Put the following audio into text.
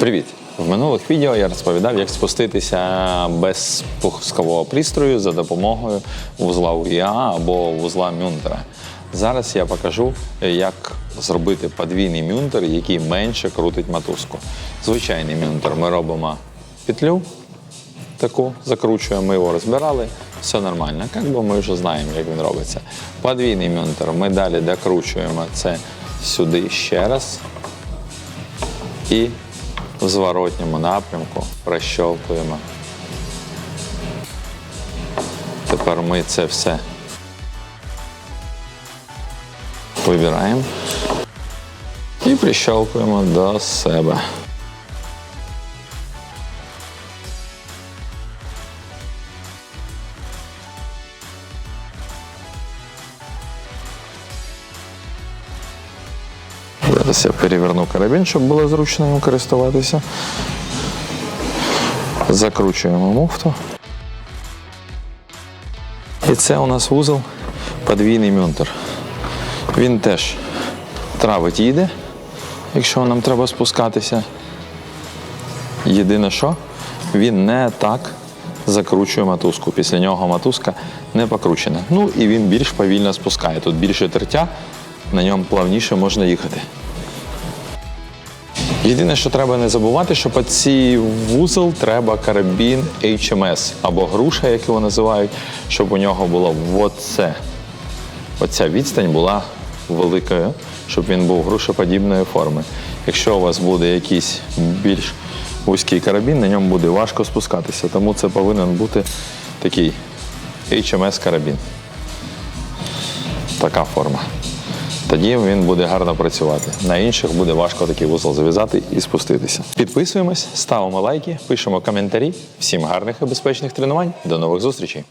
Привіт! В минулих відео я розповідав, як спуститися без пускового пристрою за допомогою вузла УІА або вузла Мюнтера. Зараз я покажу, як зробити подвійний мюнтер, який менше крутить мотузку. Звичайний мюнтер ми робимо петлю, таку закручуємо, ми його розбирали, все нормально. Як би ми вже знаємо, як він робиться. Подвійний мюнтер ми далі докручуємо це сюди ще раз і в зворотньому напрямку прощолкуємо. Тепер ми це все вибираємо і прищолкуємо до себе. Зараз я переверну карабін, щоб було зручно ним користуватися. Закручуємо муфту. І це у нас вузол подвійний мюнтер. Він теж травить їде, якщо нам треба спускатися. Єдине, що він не так закручує мотузку. Після нього мотузка не покручена. Ну і він більш повільно спускає. Тут більше тертя, на ньому плавніше можна їхати. Єдине, що треба не забувати, що під цей вузол треба карабін HMS або груша, як його називають, щоб у нього було оце. Оця відстань була великою, щоб він був грушоподібної форми. Якщо у вас буде якийсь більш вузький карабін, на ньому буде важко спускатися. Тому це повинен бути такий HMS карабін. Така форма. Тоді він буде гарно працювати. На інших буде важко такий вузол зав'язати і спуститися. Підписуємось, ставимо лайки, пишемо коментарі. Всім гарних і безпечних тренувань. До нових зустрічей!